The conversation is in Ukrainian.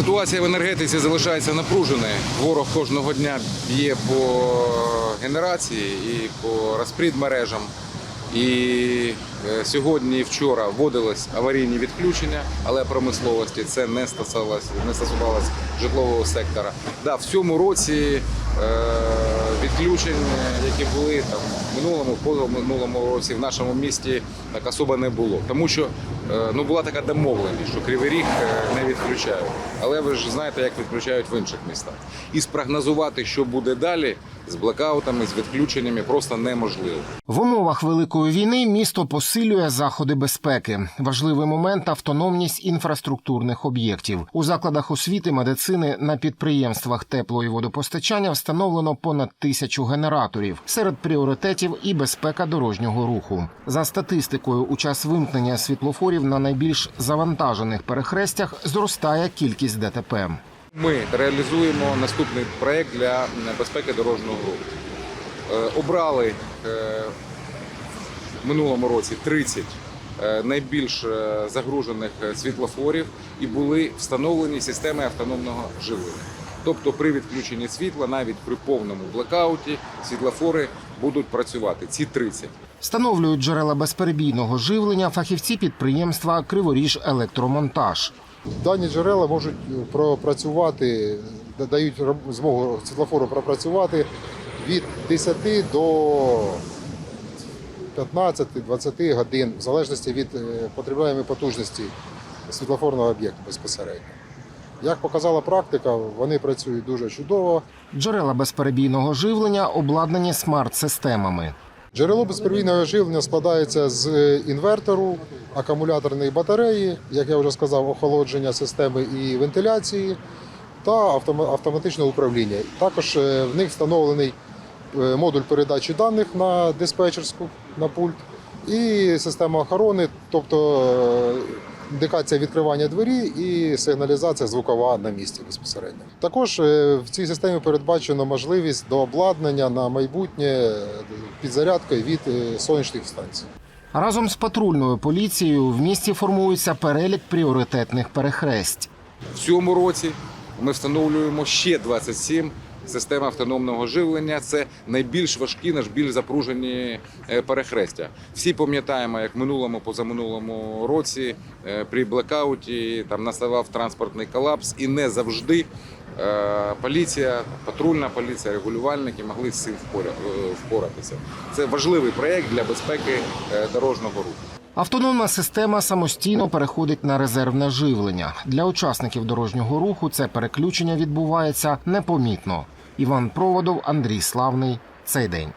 Ситуація в енергетиці залишається напруженою. Ворог кожного дня б'є по генерації і по розпрід мережам. І сьогодні і вчора вводились аварійні відключення, але промисловості це не стосувалося, не стосувалося житлового сектора. Да, в цьому році е, відключень, які були там в минулому, позаминулому році в нашому місті так особо не було. Тому що е, ну, була така домовленість, що Кривий Ріг е, не відключають. Але ви ж знаєте, як відключають в інших містах. І спрогнозувати, що буде далі з блекаутами, з відключеннями, просто неможливо. В умовах великої війни місто посилює заходи безпеки. Важливий момент автономність інфраструктурних об'єктів у закладах освіти, медицини на підприємствах тепло і водопостачання встановлено понад тисячу генераторів. Серед пріоритетів і безпека дорожнього руху. За статистикою, у час вимкнення світлофорів на найбільш завантажених перехрестях зростає кількість ДТП. Ми реалізуємо наступний проект для безпеки дорожнього руху. Е, Обрали е, в минулому році 30 е, найбільш е, загружених е, світлофорів і були встановлені системи автономного живлення. Тобто при відключенні світла, навіть при повному блекауті, світлофори будуть працювати. Ці 30. Встановлюють джерела безперебійного живлення фахівці підприємства Криворіж Електромонтаж. Дані джерела можуть пропрацювати, дають змогу світлофору пропрацювати від 10 до 15-20 годин, в залежності від е, потребляємої потужності світлофорного об'єкту безпосередньо. Як показала практика, вони працюють дуже чудово. Джерела безперебійного живлення обладнані смарт-системами. Джерело безперебійного живлення складається з інвертору, акумуляторної батареї, як я вже сказав, охолодження системи і вентиляції та автома- автоматичного управління. Також е, в них встановлений е, модуль передачі даних на диспетчерську на пульт і система охорони, тобто е, індикація відкривання двері і сигналізація звукова на місці безпосередньо. Також е, в цій системі передбачено можливість до обладнання на майбутнє е, підзарядкою від е, сонячних станцій. Разом з патрульною поліцією в місті формується перелік пріоритетних перехресть. В цьому році ми встановлюємо ще 27 систем автономного живлення. Це найбільш важкі, найбільш запружені е, перехрестя. Всі пам'ятаємо, як в минулому, позаминулому році е, при блекауті там наставав транспортний колапс, і не завжди е, поліція, патрульна поліція, регулювальники могли з цим впоратися. Це важливий проєкт для безпеки дорожнього руху. Автономна система самостійно переходить на резервне живлення. Для учасників дорожнього руху це переключення відбувається непомітно. Іван Проводов, Андрій Славний. Цей день.